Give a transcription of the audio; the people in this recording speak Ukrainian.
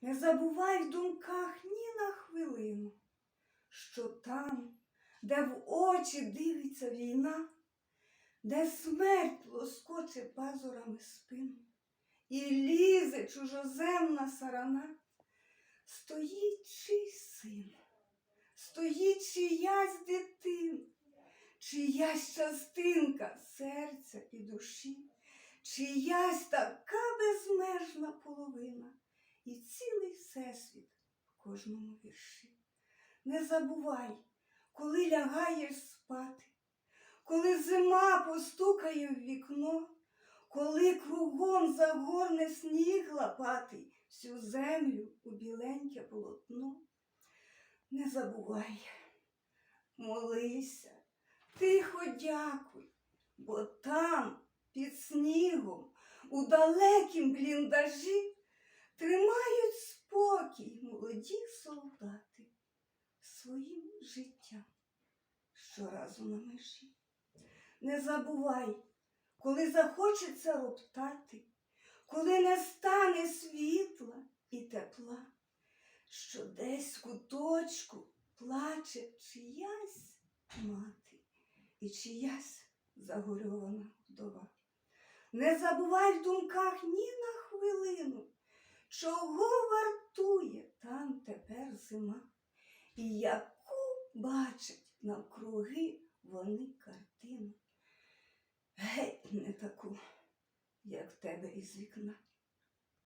Не забувай в думках ні на хвилину, що там, де в очі дивиться війна, де смерть лоскоче пазурами спину, і лізе чужоземна сарана, стоїть чийсь син, стоїть чиясь дитина, чиясь частинка серця і душі, чиясь така безмежна половина і цілий всесвіт в кожному вірші. Не забувай, коли лягаєш спати, коли зима постукає в вікно, коли кругом загорне сніг лопатий всю землю у біленьке полотно. Не забувай, молися, тихо дякуй, бо там, під снігом, у далекім бліндажі, тримають спокій молоді солдати своїм життям щоразу на межі. Не забувай, коли захочеться роптати, коли не стане світла і тепла, що десь куточку плаче чиясь мати і чиясь загорьована вдова. Не забувай в думках ні на чого вартує там тепер зима, і яку бачать навкруги вони картину. Геть не таку, як в тебе із вікна.